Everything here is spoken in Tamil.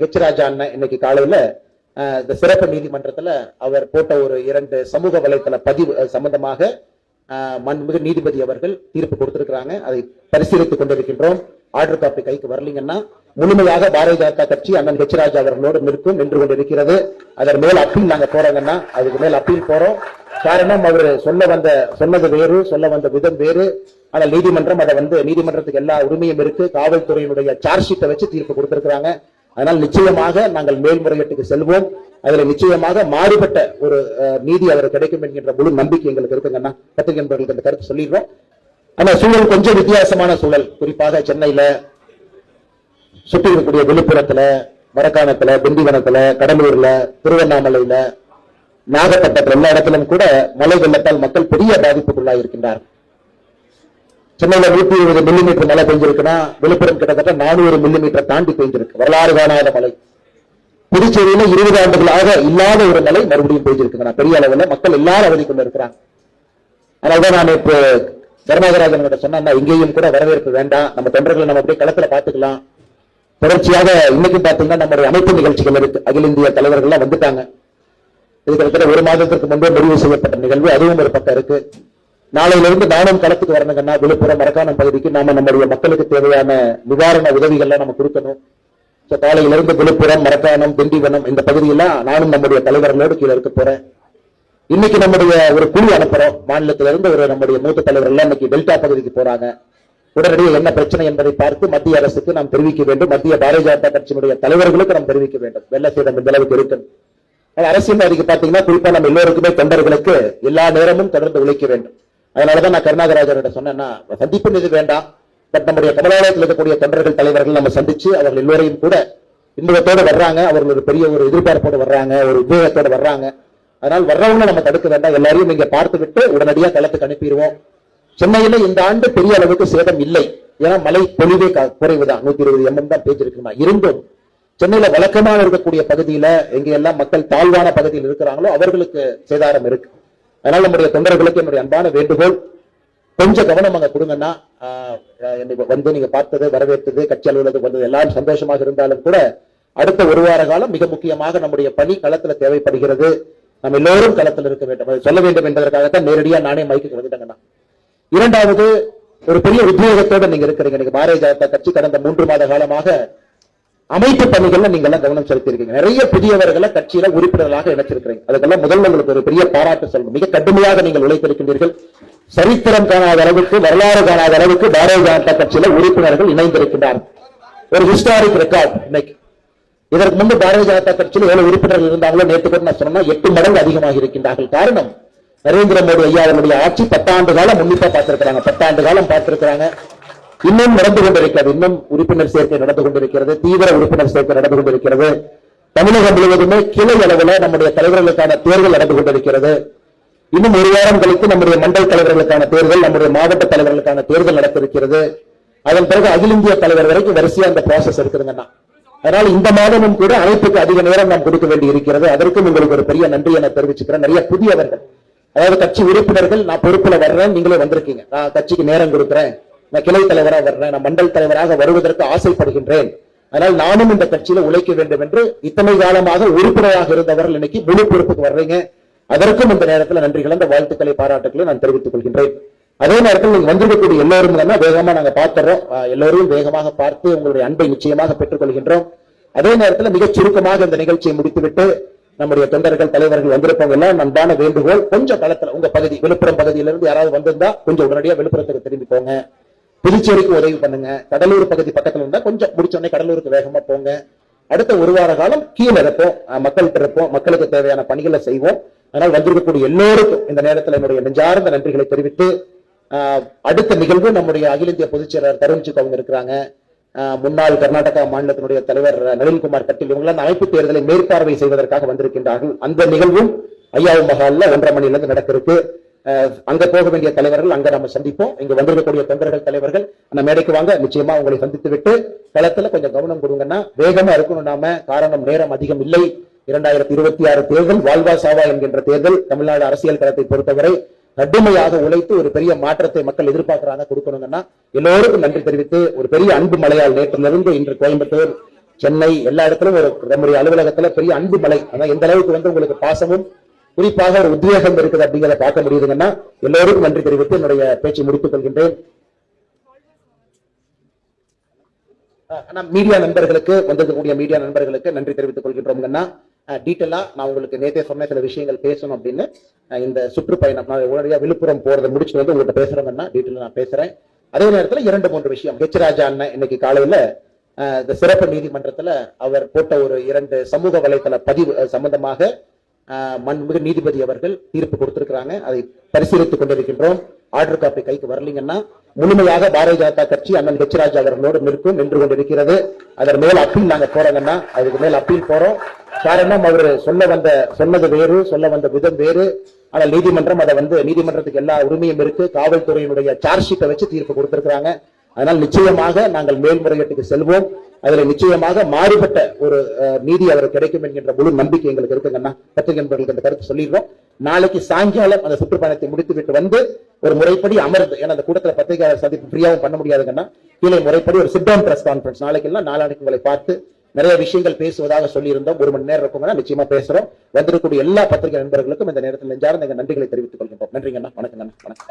ஹெச் அண்ணன் இன்னைக்கு காலையில இந்த சிறப்பு நீதிமன்றத்துல அவர் போட்ட ஒரு இரண்டு சமூக வலைத்தள பதிவு சம்பந்தமாக மண்மிகு நீதிபதி அவர்கள் தீர்ப்பு கொடுத்திருக்கிறாங்க. அதை பரிசீலித்துக் கொண்டிருக்கின்றோம். ஆர்டர் காப்பி கைக்கு வரலீங்கன்னா முழுமையாக பாரதிய ஜனதா கட்சி அண்ணன் ஹெச் அவர்களோடு நிற்கும் நின்று கொண்டிருக்கிறது. அதன் மேல் அப்பீல் நாங்க போறாங்கன்னா அதுக்கு மேல் அப்பீல் போறோம். காரணம் அவர் சொல்ல வந்த சொன்னது வேறு சொல்ல வந்த விதம் வேறு. ஆனால் நீதிமன்றம் அதை வந்து நீதிமன்றத்துக்கு எல்லா உரிமையும் இருக்கு. காவல்துறையினுடைய சார்ஜ் ஷீட்டை வச்சு தீர்ப்பு கொடுத்திருக்கிறாங்க. அதனால் நிச்சயமாக நாங்கள் மேல்முறையீட்டுக்கு செல்வோம். அதில் நிச்சயமாக மாறுபட்ட ஒரு நீதி அவர் கிடைக்கும் என்கின்ற முழு நம்பிக்கை எங்களுக்கு இருக்குங்கண்ணா பத்திரிகை நண்பர்களுக்கு அந்த கருத்து சொல்லிடுறோம். ஆனால் சூழல் கொஞ்சம் வித்தியாசமான சூழல். குறிப்பாக சென்னையில சுற்றி இருக்கக்கூடிய விழுப்புரத்துல மரக்காணத்துல திண்டிவனத்துல கடலூர்ல திருவண்ணாமலையில நாகப்பட்டத்தில் எல்லா இடத்திலும் கூட மழை வெள்ளத்தால் மக்கள் பெரிய பாதிப்புக்குள்ளாக இருக்கின்றார் சென்னையில நூத்தி இருபது மில்லிமீட்டர் மழை பெஞ்சிருக்குன்னா விழுப்புரம் கிட்டத்தட்ட நானூறு மில்லிமீட்டர் தாண்டி பெய்திருக்கு வரலாறு காணாத மழை. புதுச்சேரியில இருபது ஆண்டுகளாக இல்லாத ஒரு மழை மறுபடியும் பெய்திருக்குங்க பெரிய அளவுல மக்கள் எல்லாரும் அவதிக்குள்ள இருக்கிறாங்க. அதாவது நான் இப்போ தர்மகராஜன் கிட்ட சொன்னா இங்கேயும் கூட வரவேற்பு வேண்டாம். நம்ம தொண்டர்களை நம்ம அப்படியே களத்துல பாத்துக்கலாம் தொடர்ச்சியாக இன்னைக்கு பாத்தீங்கன்னா நம்மளுடைய அமைப்பு நிகழ்ச்சிகள் இருக்கு. அகில இந்திய தலைவர்கள் எல்லாம் வந்துட்டாங்க. இது கிட்டத்தட்ட ஒரு மாதத்திற்கு முன்பே முடிவு செய்யப்பட்ட நிகழ்வு. அதுவும் ஒரு பக்கம் இருக்கு. நாளையிலிருந்து நானும் களத்துக்கு வரணுங்கன்னா விழுப்புரம் மரக்கானம் பகுதிக்கு நாம நம்முடைய மக்களுக்கு தேவையான நிவாரண உதவிகள்லாம் நம்ம கொடுக்கணும். So, காலையிலிருந்து விழுப்புரம் மரக்கானம் திண்டிவனம் இந்த பகுதியெல்லாம் நானும் நம்முடைய தலைவர்களோடு கீழே இருக்க போறேன். இன்னைக்கு நம்முடைய ஒரு குழு அனுப்புறோம். மாநிலத்திலிருந்து ஒரு நம்முடைய மூத்த தலைவர்கள் இன்னைக்கு டெல்டா பகுதிக்கு போறாங்க. உடனடியாக என்ன பிரச்சனை என்பதை பார்த்து மத்திய அரசுக்கு நாம் தெரிவிக்க வேண்டும். மத்திய பாரதிய ஜனதா கட்சியினுடைய தலைவர்களுக்கு நாம் தெரிவிக்க வேண்டும். வெள்ள சேதம் இந்த அளவுக்கு இருக்கும் அது அரசியல்வாதிக்கு பாத்தீங்கன்னா குறிப்பா நம்ம எல்லோருக்குமே தொண்டர்களுக்கு எல்லா நேரமும் தொடர்ந்து உழைக்க வேண்டும். அதனாலதான் நான் கருணாகராஜர்கிட்ட சொன்னேன்னா சந்திப்பு இது வேண்டாம். பட் நம்முடைய தமிழகத்தில் இருக்கக்கூடிய தொண்டர்கள் தலைவர்கள் நம்ம சந்திச்சு அவர்கள் எல்லோரையும் கூட இன்பத்தோடு வர்றாங்க. அவர்கள் ஒரு பெரிய ஒரு எதிர்பார்ப்போடு வர்றாங்க ஒரு உத்வேகத்தோடு வர்றாங்க. அதனால் வர்றவங்க நம்ம தடுக்க வேண்டாம். எல்லாரையும் இங்க பார்த்து விட்டு உடனடியாக களத்துக்கு அனுப்பிடுவோம். சென்னையில இந்த ஆண்டு பெரிய அளவுக்கு சேதம் இல்லை. ஏன்னா மழை பொழிவே க- குறைவுதான். நூத்தி இருபது எம்எம் தான் பேச்சிருக்குமா இருந்தும் சென்னையில வழக்கமாக இருக்கக்கூடிய பகுதியில எங்க எல்லாம் மக்கள் தாழ்வான பகுதியில் இருக்கிறாங்களோ அவர்களுக்கு சேதாரம் இருக்கு. அதனால நம்முடைய தொண்டர்களுக்கு என்னுடைய அன்பான வேண்டுகோள். கொஞ்சம் கவனம் அங்க கொடுங்கன்னா வந்து நீங்க பார்த்தது வரவேற்றது கட்சி அலுவலகத்துக்கு வந்தது எல்லாரும் சந்தோஷமாக இருந்தாலும் கூட அடுத்த ஒரு வார காலம் மிக முக்கியமாக நம்முடைய பணி களத்துல தேவைப்படுகிறது. நம்ம எல்லோரும் களத்தில் இருக்க வேண்டும். அதை சொல்ல வேண்டும் என்பதற்காகத்தான் நேரடியா நானே மைக்கு வந்துட்டேங்கண்ணா. இரண்டாவது ஒரு பெரிய உத்வேகத்தோட நீங்க இருக்கிறீங்க. நீங்க பாரதிய ஜனதா கட்சி கடந்த மூன்று மாத காலமாக அமைப்பு பணிகள்ல நீங்க எல்லாம் கவனம் செலுத்திருக்கீங்க நிறைய புதியவர்களை கட்சியில உறுப்பினர்களாக இணைச்சிருக்கிறீங்க. அதுக்கெல்லாம் முதல்ல உங்களுக்கு ஒரு பெரிய பாராட்டு சொல்லணும். மிக கடுமையாக நீங்கள் உழைத்திருக்கின்றீர்கள். சரித்திரம் காணாத அளவுக்கு வரலாறு காணாத அளவுக்கு பாரதிய ஜனதா கட்சியில உறுப்பினர்கள் இணைந்திருக்கிறார் ஒரு ஹிஸ்டாரிக் ரெக்கார்ட் இன்னைக்கு. இதற்கு முன்பு பாரதிய ஜனதா கட்சியில் ஏழு உறுப்பினர்கள் இருந்தாங்களோ நேற்று கூட நான் சொன்னா எட்டு மடங்கு அதிகமாக இருக்கின்றார்கள். காரணம் நரேந்திர மோடி ஐயா அவருடைய ஆட்சி பத்தாண்டு காலம் உன்னிப்பா பார்த்திருக்கிறாங்க. பத்தாண்டு காலம் பார்த்திருக்கிறாங்க. இன்னும் நடந்து கொண்டிருக்கிறது இன்னும் உறுப்பினர் சேர்க்கை நடந்து கொண்டிருக்கிறது தீவிர உறுப்பினர் சேர்க்கை நடந்து கொண்டிருக்கிறது. தமிழகம் முழுவதுமே கிளை அளவில் நம்முடைய தலைவர்களுக்கான தேர்தல் நடந்து கொண்டிருக்கிறது. இன்னும் ஒரு வாரம் கழித்து நம்முடைய மண்டல் தலைவர்களுக்கான தேர்தல் நம்முடைய மாவட்ட தலைவர்களுக்கான தேர்தல் நடக்க இருக்கிறது அதன் பிறகு அகில இந்திய தலைவர் வரைக்கும் வரிசையா அந்த ப்ராசஸ் இருக்குதுங்கண்ணா. அதனால இந்த மாதமும் கூட அழைப்புக்கு அதிக நேரம் நாம் கொடுக்க வேண்டி இருக்கிறது அதற்கும் உங்களுக்கு ஒரு பெரிய நன்றி என தெரிவிச்சுக்கிறேன். நிறைய புதியவர்கள் அதாவது கட்சி உறுப்பினர்கள் நான் பொறுப்புல வர்றேன் நீங்களும் வந்திருக்கீங்க. நான் கட்சிக்கு நேரம் கொடுக்குறேன். நான் கிளை தலைவரா வர்றேன் நான் மண்டல் தலைவராக வருவதற்கு ஆசைப்படுகின்றேன். அதனால் நானும் இந்த கட்சியில உழைக்க வேண்டும் என்று இத்தனை காலமாக உறுப்பினராக இருந்தவர்கள் இன்னைக்கு முழு பொறுப்புக்கு வர்றீங்க. அதற்கும் இந்த நேரத்தில் நன்றி கலந்த வாழ்த்துக்களை பாராட்டுக்களை நான் தெரிவித்துக் கொள்கின்றேன். அதே நேரத்தில் நீங்க வந்திருக்கக்கூடிய எல்லோரும் தானே வேகமா நாங்க பார்த்துறோம். எல்லோரும் வேகமாக பார்த்து உங்களுடைய அன்பை நிச்சயமாக பெற்றுக் கொள்கின்றோம். அதே நேரத்தில் மிகச் சுருக்கமாக இந்த நிகழ்ச்சியை முடித்துவிட்டு நம்முடைய தொண்டர்கள் தலைவர்கள் வந்திருப்பவங்க எல்லாம் அன்பான வேண்டுகோள் கொஞ்சம் களத்துல உங்க பகுதி விழுப்புரம் பகுதியிலிருந்து யாராவது வந்திருந்தா கொஞ்சம் உடனடியா விழுப்புரத்துக்கு திரும்பி போங்க. புதுச்சேரிக்கு உதவி பண்ணுங்க. கடலூர் பகுதி பக்கத்துல இருந்தா கொஞ்சம் முடிச்சோடனே கடலூருக்கு வேகமா போங்க. அடுத்த ஒரு வார காலம் கீழே இருப்போம். அஹ், மக்கள்கிட்ட இருப்போம். மக்களுக்கு தேவையான பணிகளை செய்வோம். அதனால் வந்திருக்கக்கூடிய எல்லோருக்கும் இந்த நேரத்தில் என்னுடைய நெஞ்சார்ந்த நன்றிகளை தெரிவித்து அடுத்த நிகழ்வு நம்முடைய அகில இந்திய பொதுச் செயலாளர் தருண்சுக் அவங்க இருக்கிறாங்க. அஹ், முன்னாள் கர்நாடகா மாநிலத்தினுடைய தலைவர் நளின்குமார் கட்டில் இவங்களாம் அமைப்பு தேர்தலை மேற்பார்வை செய்வதற்காக வந்திருக்கின்றார்கள். அந்த நிகழ்வும் ஐயாவு மகால்ல ஒன்றரை மணில இருந்து நடக்க இருக்கு அங்க போக வேண்டிய தலைவர்கள் அங்க நம்ம சந்திப்போம். இங்க வந்திருக்கக்கூடிய தொண்டர்கள் தலைவர்கள் அந்த மேடைக்கு வாங்க. நிச்சயமா உங்களை சந்தித்து விட்டு களத்துல கொஞ்சம் கவனம் கொடுங்கன்னா வேகமா இருக்கணும் நாம. காரணம் நேரம் அதிகம் இல்லை. இரண்டாயிரத்தி இருபத்தி ஆறு தேர்தல் வாழ்வா சாவா என்கின்ற தேர்தல் தமிழ்நாடு அரசியல் களத்தை பொறுத்தவரை கடுமையாக உழைத்து ஒரு பெரிய மாற்றத்தை மக்கள் எதிர்பார்க்கிறாங்க கொடுக்கணுங்கன்னா எல்லோருக்கும் நன்றி தெரிவித்து ஒரு பெரிய அன்பு மலையால் நேற்றிலிருந்து இன்று கோயம்புத்தூர் சென்னை எல்லா இடத்துலயும் ஒரு நம்முடைய அலுவலகத்துல பெரிய அன்பு மலை. அதான் எந்த அளவுக்கு வந்து உங்களுக்கு பாசமும் குறிப்பாக ஒரு உத்வேகம் இருக்குது அப்படிங்கிறத பார்க்க முடியுதுங்கன்னா எல்லோருக்கும் நன்றி தெரிவித்து என்னுடைய பேச்சை முடித்துக் கொள்கின்றேன். ஆனா மீடியா நண்பர்களுக்கு வந்திருக்கக்கூடிய மீடியா நண்பர்களுக்கு நன்றி தெரிவித்துக் கொள்கின்றோம்னா டீட்டெயிலாக நான் உங்களுக்கு நேத்தே சொன்ன சில விஷயங்கள் பேசணும் அப்படின்னு இந்த சுற்றுப்பயணம் நான் உடனடியாக விழுப்புரம் போகிறத முடிச்சுட்டு வந்து உங்கள்கிட்ட பேசுறேங்கன்னா டீட்டெயில் நான் பேசுறேன். அதே நேரத்துல இரண்டு மூன்று விஷயம். ஹெச் ராஜா அண்ணன் இன்னைக்கு காலையில அஹ், இந்த சிறப்பு நீதிமன்றத்துல அவர் போட்ட ஒரு இரண்டு சமூக வலைத்தள பதிவு சம்பந்தமாக மண்மிகு நீதிபதி அவர்கள் தீர்ப்பு கொடுத்திருக்கிறாங்க. அதை பரிசீலித்துக் கொண்டிருக்கின்றோம். ஆர்டர் காப்பி கைக்கு வரலீங்கன்னா முழுமையாக பாரதிய ஜனதா கட்சி அண்ணன் ஹெச் ராஜா அவர்களோடு நிற்கும் நின்று கொண்டிருக்கிறது. அதன் மேல் அப்பீல் நாங்க போறோங்கன்னா அதுக்கு மேல் அப்பீல் போறோம். காரணம் அவர் சொல்ல வந்த சொன்னது வேறு சொல்ல வந்த விதம் வேறு. ஆனால் நீதிமன்றம் அதை வந்து நீதிமன்றத்துக்கு எல்லா உரிமையும் இருக்கு. காவல்துறையினுடைய சார்ஜ் ஷீட்டை வச்சு தீர்ப்பு கொடுத்திருக்கிறாங்க. அதனால் நிச்சயமாக நாங்கள் மேல்முறையீட்டுக்கு செல்வோம். அதுல நிச்சயமாக மாறுபட்ட ஒரு நீதி அவர் கிடைக்கும் என்கின்ற முழு நம்பிக்கை எங்களுக்கு இருக்குங்கண்ணா பத்திரிகை நண்பர்களுக்கு அந்த கருத்து சொல்லிடுறோம். நாளைக்கு சாயங்காலம் அந்த சுற்றுப்பயணத்தை முடித்து விட்டு வந்து ஒரு முறைப்படி அமர்ந்து ஏன்னா அந்த கூட்டத்தில் பத்திரிகையாளர் சந்திப்பு ஃப்ரீயாவும் பண்ண முடியாதுங்கன்னா கீழே முறைப்படி ஒரு சிட் டவுன் பிரஸ் கான்ஃபரன்ஸ் நாளைக்கு எல்லாம் நாளானைக்கு உங்களை பார்த்து நிறைய விஷயங்கள் பேசுவதாக சொல்லியிருந்தோம். ஒரு மணி நேரம் இருக்கும்னா நிச்சயமா பேசுறோம். வந்திருக்கக்கூடிய எல்லா பத்திரிகை நண்பர்களுக்கும் இந்த நேரத்தில் நெஞ்சார்ந்த எங்க நன்றிகளை தெரிவித்துக் கொள்கின்றோம். நன்றிங்கண்ணா வணக்கங்கண்ணா வணக்கம்.